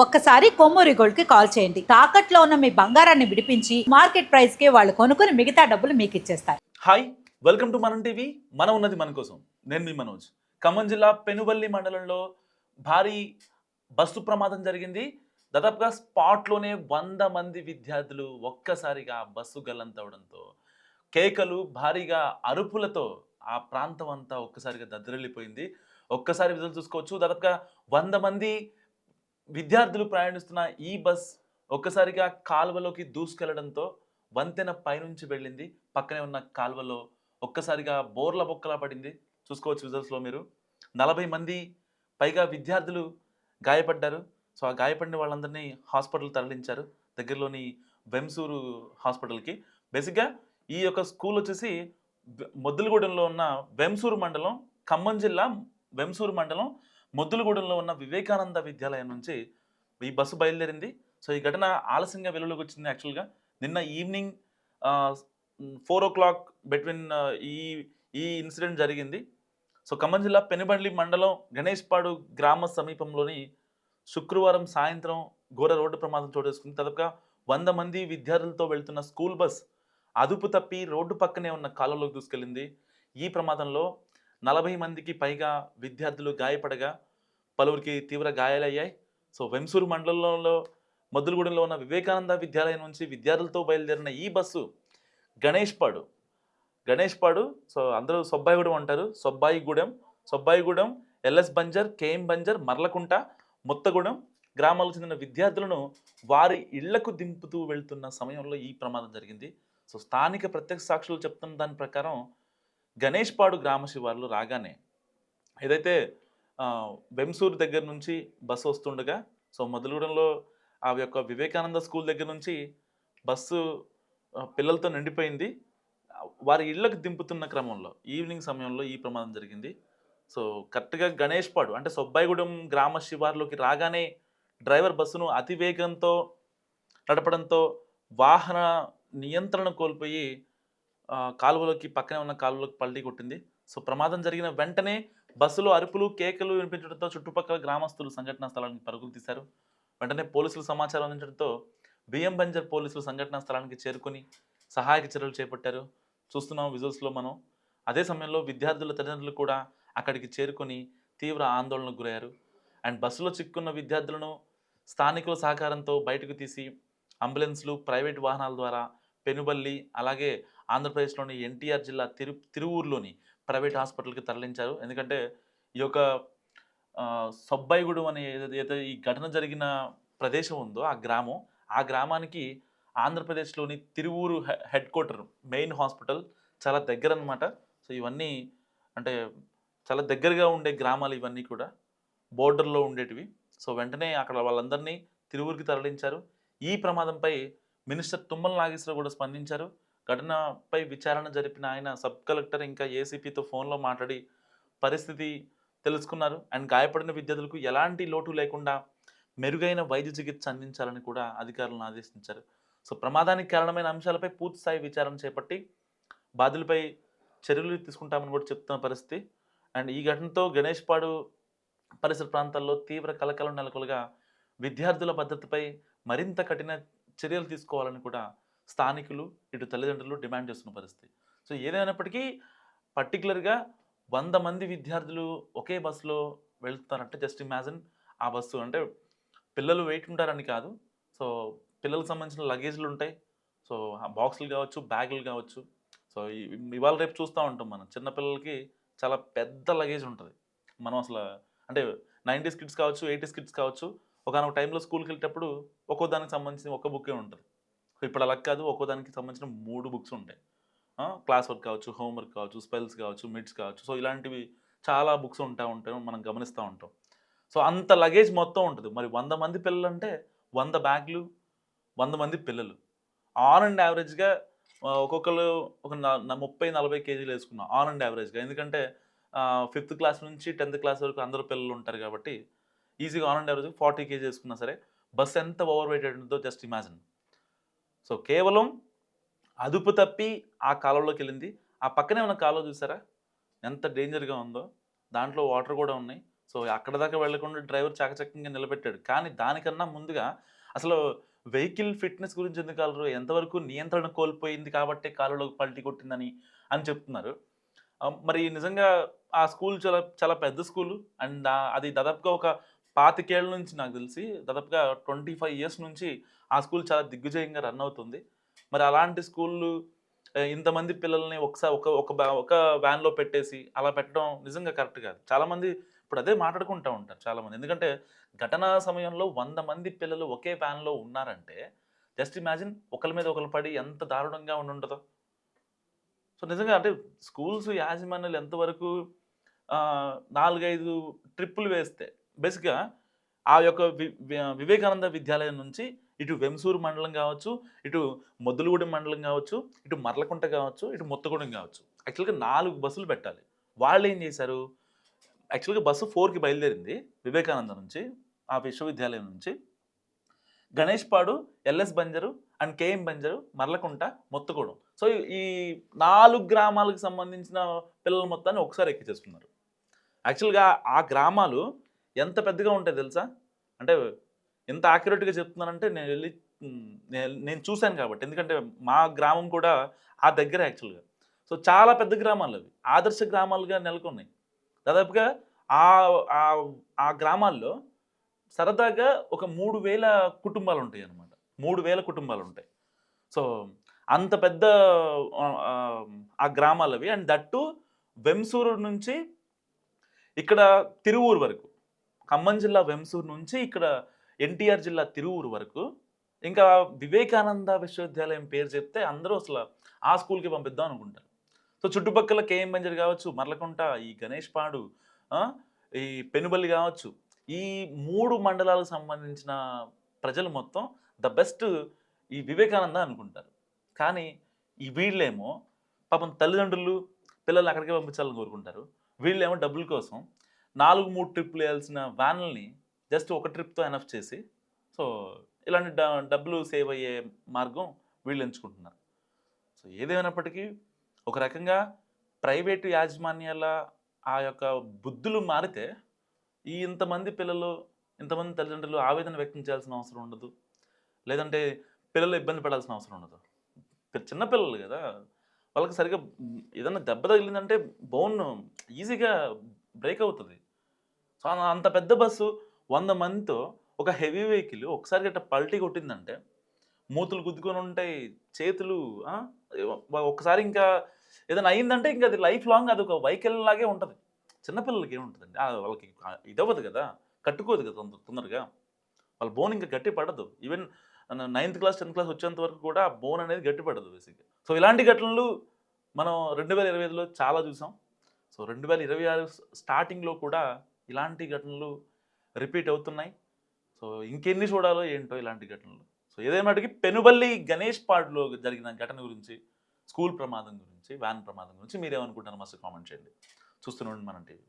ఒక్కసారి కొమ్మూరి గోల్డ్కి కాల్ చేయండి. తాకట్లో ఉన్న మీ బంగారాన్ని విడిపించి మార్కెట్ ప్రైస్కి వాళ్ళు కొనుక్కుని మిగతా డబ్బులు మీకు ఇచ్చేస్తారు. Hi welcome to Manam TV. మనం ఉన్నది మన కోసం. నేను మీ మనోజ్. ఖమ్మం జిల్లా పెనుబల్లి మండలంలో భారీ బస్సు ప్రమాదం జరిగింది. దాదాపుగా స్పాట్లోనే వంద మంది విద్యార్థులు ఒక్కసారిగా బస్సు గల్లంతవడంతో కేకలు భారీగా అరుపులతో ఆ ప్రాంతం అంతా ఒక్కసారిగా దద్దరిల్లిపోయింది. ఒక్కసారి విధులు చూసుకోవచ్చు. దాదాపుగా వంద మంది విద్యార్థులు ప్రయాణిస్తున్న ఈ బస్ ఒక్కసారిగా కాల్వలోకి దూసుకెళ్ళడంతో వంతెన పైనుంచి వెళ్ళింది. పక్కనే ఉన్న కాల్వలో ఒక్కసారిగా బోర్ల బొక్కలా పడింది. చూసుకోవచ్చు విజువల్స్లో మీరు. నలభై మంది పైగా విద్యార్థులు గాయపడ్డారు. సో ఆ గాయపడిన వాళ్ళందరినీ హాస్పిటల్ తరలించారు. దగ్గరలోని వెంసూరు హాస్పిటల్కి. బేసిక్గా ఈ యొక్క స్కూల్ వచ్చేసి మొద్దులగూడెంలో ఉన్న వెంసూరు మండలం ఖమ్మం జిల్లా వెంసూరు మండలం. మొద్దులగూడెంలో ఉన్న వివేకానంద విద్యాలయం నుంచి ఈ బస్సు బయలుదేరింది. సో ఈ ఘటన ఆలస్యంగా వెలుగులోకి వచ్చింది యాక్చువల్గా. నిన్న evening four o'clock between ఈ ఈ ఇన్సిడెంట్ జరిగింది. సో ఖమ్మం జిల్లా పెనుబండ్లి మండలం గణేష్పాడు గ్రామ సమీపంలోని శుక్రవారం సాయంత్రం ఘోర రోడ్డు ప్రమాదం చోటు చేసుకుంది దాదాపుగా వంద మంది విద్యార్థులతో వెళ్తున్న స్కూల్ బస్ అదుపు తప్పి రోడ్డు పక్కనే ఉన్న కాలంలోకి దూసుకెళ్ళింది. ఈ ప్రమాదంలో నలభై మందికి పైగా విద్యార్థులు గాయపడగా పలువురికి తీవ్ర గాయాలయ్యాయి. సో వెంసూరు మండలంలో మద్దులగూడెంలో ఉన్న వివేకానంద విద్యాలయం నుంచి విద్యార్థులతో బయలుదేరిన ఈ బస్సు గణేష్పాడు. గణేష్పాడు సో అందరూ సొబ్బాయిగూడెం అంటారు. సొబ్బాయిగూడెం సొబ్బాయిగూడెం ఎల్ఎస్ బంజర్ కేఎం బంజర్ మర్లకుంట ముత్తగూడెం గ్రామాలకు చెందిన విద్యార్థులను వారి ఇళ్ళకు దింపుతూ వెళ్తున్న సమయంలో ఈ ప్రమాదం జరిగింది. సో స్థానిక ప్రత్యక్ష సాక్షులు చెప్తున్న దాని ప్రకారం గణేష్పాడు గ్రామ శివార్లు రాగానే ఏదైతే ఆ, వెంసూరు దగ్గర నుంచి బస్సు వస్తుండగా సో మొదలగూడెంలో ఆ యొక్క వివేకానంద స్కూల్ దగ్గర నుంచి బస్సు పిల్లలతో నిండిపోయింది. వారి ఇళ్ళకు దింపుతున్న క్రమంలో ఈవినింగ్ సమయంలో ఈ ప్రమాదం జరిగింది. సో కరెక్ట్గా గణేష్పాడు అంటే సొబ్బాయిగూడెం గ్రామ శివార్లోకి రాగానే డ్రైవర్ బస్సును అతి వేగంతో నడపడంతో వాహన నియంత్రణ కోల్పోయి కాలువలోకి పక్కనే ఉన్న కాలువలోకి పల్టీ కొట్టింది. సో ప్రమాదం జరిగిన వెంటనే బస్సులో అరుపులు కేకలు వినిపించడంతో చుట్టుపక్కల గ్రామస్తులు సంఘటనా స్థలానికి పరుగులు తీశారు. వెంటనే పోలీసులు సమాచారం అందించడంతో బియ్యం బంజర్ పోలీసులు సంఘటనా స్థలానికి చేరుకొని సహాయక చర్యలు చేపట్టారు. చూస్తున్నాం విజువల్స్లో మనం. అదే సమయంలో విద్యార్థుల తల్లిదండ్రులు కూడా అక్కడికి చేరుకొని తీవ్ర ఆందోళనకు గురయ్యారు. అండ్ బస్సులో చిక్కున్న విద్యార్థులను స్థానికుల సహకారంతో బయటకు తీసి అంబులెన్స్లు ప్రైవేట్ వాహనాల ద్వారా పెనుబల్లి అలాగే ఆంధ్రప్రదేశ్లోని ఎన్టీఆర్ జిల్లా తిరు తిరువూరులోని ప్రైవేట్ హాస్పిటల్కి తరలించారు. ఎందుకంటే ఈ యొక్క ఆ, సబ్బాయిగూడెం అనే ఏదైతే ఈ ఘటన జరిగిన ప్రదేశం ఉందో ఆ గ్రామం ఆ గ్రామానికి ఆంధ్రప్రదేశ్లోని తిరువూరు హె- హెడ్ క్వార్టర్ మెయిన్ హాస్పిటల్ చాలా దగ్గర అనమాట సో ఇవన్నీ అంటే చాలా దగ్గరగా ఉండే గ్రామాలు ఇవన్నీ కూడా బోర్డర్లో ఉండేటివి. సో వెంటనే అక్కడ వాళ్ళందరినీ తిరువురికి తరలించారు. ఈ ప్రమాదంపై మినిస్టర్ తుమ్మల నాగేశ్వరరావు కూడా స్పందించారు. ఘటనపై విచారణ జరిపిన ఆయన సబ్ కలెక్టర్ ఇంకా ఏసీపీతో ఫోన్లో మాట్లాడి పరిస్థితి తెలుసుకున్నారు. అండ్ గాయపడిన విద్యార్థులకు ఎలాంటి లోటు లేకుండా మెరుగైన వైద్య చికిత్స అందించాలని కూడా అధికారులను ఆదేశించారు. సో ప్రమాదానికి కారణమైన అంశాలపై పూర్తి స్థాయి విచారణ చేపట్టి బాధ్యులపై చర్యలు తీసుకుంటామని కూడా చెప్తున్న పరిస్థితి. అండ్ ఈ ఘటనతో గణేష్పాడు పరిసర ప్రాంతాల్లో తీవ్ర కలకలం నెలకొలగా విద్యార్థుల భద్రతపై మరింత కఠిన చర్యలు తీసుకోవాలని కూడా స్థానికులు ఇటు తల్లిదండ్రులు డిమాండ్ చేస్తున్న పరిస్థితి. సో ఏదైనప్పటికీ పర్టికులర్గా వంద మంది విద్యార్థులు ఒకే బస్సులో వెళ్తున్నారంటే జస్ట్ ఇమాజిన్ ఆ బస్సు. అంటే పిల్లలు వెయిట్ ఉంటారని కాదు. సో పిల్లలకు సంబంధించిన లగేజ్లు ఉంటాయి. సో బాక్సులు కావచ్చు బ్యాగులు కావచ్చు. సో ఇవాళ రేపు చూస్తూ ఉంటాం మనం. చిన్నపిల్లలకి చాలా పెద్ద లగేజ్ ఉంటుంది. మనం అసలు అంటే నైంటీస్ కిడ్స్ కావచ్చు ఎయిటీస్ కిడ్స్ కావచ్చు ఒకనొక టైంలో స్కూల్కి వెళ్ళేటప్పుడు ఒక్కో దానికి సంబంధించిన ఒక బుక్కే ఉంటుంది. ఇప్పుడు అలా కాదు ఒక్కో దానికి సంబంధించిన మూడు బుక్స్ ఉంటాయి. క్లాస్ వర్క్ కావచ్చు హోంవర్క్ కావచ్చు స్పెల్స్ కావచ్చు మిడ్స్ కావచ్చు సో ఇలాంటివి చాలా బుక్స్ ఉంటా ఉంటాయి మనం గమనిస్తూ ఉంటాం. సో అంత లగేజ్ మొత్తం ఉంటుంది. మరి వంద మంది పిల్లలు అంటే వంద బ్యాగ్లు వంద మంది పిల్లలు. ఆన్ అండ్ యావరేజ్గా ఒక్కొక్కరు ఒక ముప్పై నలభై కేజీలు వేసుకున్నాం ఆన్ అండ్ యావరేజ్గా. ఎందుకంటే ఫిఫ్త్ క్లాస్ నుంచి టెన్త్ క్లాస్ వరకు అందరూ పిల్లలు ఉంటారు కాబట్టి ఈజీగా on and average forty KG వేసుకున్నా సరే బస్ ఎంత ఓవర్ వెయిట్ ఉంటుందో జస్ట్ ఇమాజిన్ సో కేవలం అదుపు తప్పి ఆ కాలువలోకి వెళ్ళింది. ఆ పక్కనే ఉన్న కాలువ చూసారా? ఎంత డేంజర్గా ఉందో. దాంట్లో వాటర్ కూడా ఉన్నాయి. సో అక్కడ దాకా వెళ్ళకుండా డ్రైవర్ చాకచక్యంగా నిలబెట్టాడు. కానీ దానికన్నా ముందుగా అసలు వెహికల్ ఫిట్నెస్ గురించి ఎందుకు కాలరు ఎంతవరకు నియంత్రణ కోల్పోయింది కాబట్టి కాలువలోకి పల్టీ కొట్టిందని అని చెప్తున్నారు. మరి నిజంగా ఆ స్కూల్ చాలా చాలా పెద్ద స్కూలు అండ్ అది దాదాపుగా ఒక పాతికేళ్ళ నుంచి నాకు తెలిసి దాదాపుగా ట్వంటీ ఫైవ్ ఇయర్స్ నుంచి ఆ స్కూల్ చాలా దిగ్విజయంగా రన్ అవుతుంది. మరి అలాంటి స్కూళ్ళు ఇంతమంది పిల్లల్ని ఒకసారి ఒక ఒక బ్యా- ఒక వ్యాన్లో పెట్టేసి అలా పెట్టడం నిజంగా కరెక్ట్ కాదు. చాలామంది ఇప్పుడు అదే మాట్లాడుకుంటూ ఉంటారు చాలామంది. ఎందుకంటే ఘటనా సమయంలో వంద మంది పిల్లలు ఒకే వ్యాన్లో ఉన్నారంటే జస్ట్ ఇమాజిన్ ఒకరి మీద ఒకరు పడి ఎంత దారుణంగా ఉండి ఉంటుందో సో నిజంగా అంటే స్కూల్స్ యాజమాన్యాలు ఎంతవరకు నాలుగైదు ట్రిప్పులు వేస్తే బేసిక్గా ఆ యొక్క వి- వివేకానంద విద్యాలయం నుంచి ఇటు వెంసూరు మండలం కావచ్చు ఇటు మొద్దులగూడెం మండలం కావచ్చు ఇటు మర్లకుంట కావచ్చు ఇటు మొత్తగూడెం కావచ్చు. యాక్చువల్గా నాలుగు బస్సులు పెట్టాలి. వాళ్ళు ఏం చేశారు? యాక్చువల్గా బస్సు ఫోర్కి బయలుదేరింది వివేకానంద నుంచి ఆ విశ్వవిద్యాలయం నుంచి. గణేష్ పాడు LS Banjaru and K M Banjaru Marlakunta మొత్తగూడెం. So ఈ నాలుగు గ్రామాలకు సంబంధించిన పిల్లల మొత్తాన్ని ఒకసారి ఎక్కిచేస్తున్నారు యాక్చువల్గా ఆ గ్రామాలు ఎంత పెద్దగా ఉంటాయి తెలుసా? అంటే ఎంత యాక్యురేట్గా చెప్తున్నానంటే నేను వెళ్ళి నేను- చూశాను కాబట్టి. ఎందుకంటే మా గ్రామం కూడా ఆ దగ్గర యాక్చువల్గా సో చాలా పెద్ద గ్రామాలు అవి. ఆదర్శ గ్రామాలుగా నెలకొన్నాయి. దాదాపుగా ఆ గ్రామాల్లో సరదాగా ఒక మూడు వేల కుటుంబాలు ఉంటాయి అన్నమాట. మూడు వేల కుటుంబాలు ఉంటాయి. సో అంత పెద్ద ఆ, గ్రామాలవి ఆ గ్రామాలు అవి. అండ్ దట్టు వెంసూరు నుంచి ఇక్కడ తిరువూరు వరకు. ఖమ్మం జిల్లా వెంసూరు నుంచి ఇక్కడ ఎన్టీఆర్ జిల్లా తిరువూరు వరకు. ఇంకా వివేకానంద విశ్వవిద్యాలయం పేరు చెప్తే అందరూ అసలు ఆ స్కూల్కి పంపిద్దాం అనుకుంటారు. సో చుట్టుపక్కల కేఎం బంజర్ కావచ్చు మర్లకుంట ఈ గణేష్ పాడు ఈ పెనుబల్లి కావచ్చు ఈ మూడు మండలాలకు సంబంధించిన ప్రజలు మొత్తం ద బెస్ట్ ఈ వివేకానంద అనుకుంటారు. కానీ ఈ వీళ్ళేమో పాపం తల్లిదండ్రులు పిల్లల్ని అక్కడికే పంపించాలని కోరుకుంటారు. వీళ్ళేమో డబ్బుల కోసం నాలుగు మూడు ట్రిప్పులు వేయాల్సిన వ్యాన్లని జస్ట్ ఒక ట్రిప్తో ఎనఫ్ చేసి సో ఇలాంటి డ- డబ్బులు సేవ్ అయ్యే మార్గం వీళ్ళు ఎంచుకుంటున్నారు. సో ఏదేమైనప్పటికీ ఒక రకంగా ప్రైవేటు యాజమాన్యాల ఆ యొక్క బుద్ధులు మారితే ఈ ఇంతమంది పిల్లలు ఇంతమంది తల్లిదండ్రులు ఆవేదన వ్యక్తం చేయాల్సిన అవసరం ఉండదు. లేదంటే పిల్లలు ఇబ్బంది పడాల్సిన అవసరం ఉండదు. చిన్న పిల్లలు కదా. వాళ్ళకి సరిగ్గా ఏదన్నా దెబ్బ తగిలిందంటే బోన్ ఈజీగా బ్రేక్ అవుతుంది. సో అంత పెద్ద బస్సు వంద మందితో ఒక హెవీ వెహికల్ ఒకసారి గట్ట పల్టీ కొట్టిందంటే మూతులు గుద్దుకొని ఉంటాయి చేతులు ఒకసారి ఒక్కసారి ఇంకా ఏదైనా అయిందంటే ఇంకా అది లైఫ్ లాంగ్ అది ఒక వైకల్ లాగే ఉంటుంది. చిన్నపిల్లలకి ఏముంటుందండి వాళ్ళకి ఇదవ్వదు కదా కట్టుకోదు కదా తొందరగా. వాళ్ళ బోన్ ఇంకా గట్టి పడదు. Even ninth class tenth class వచ్చేంత వరకు కూడా బోన్ అనేది గట్టి పడదు బేసిక్గా. సో ఇలాంటి ఘటనలు మనం రెండు వేల ఇరవై ఐదులో చాలా చూసాం. సో రెండు వేల ఇరవై ఆరు స్టార్టింగ్లో కూడా ఇలాంటి ఘటనలు రిపీట్ అవుతున్నాయి. సో ఇంకెన్ని చూడాలో ఏంటో ఇలాంటి ఘటనలు. సో ఏదేమటికి పెనుబల్లి గణేష్ పాడ్లో జరిగిన ఘటన గురించి స్కూల్ ప్రమాదం గురించి వ్యాన్ ప్రమాదం గురించి మీరేమనుకుంటున్నారు మస్తు కామెంట్ చేయండి. చూస్తూనే ఉండి మన టీవీ.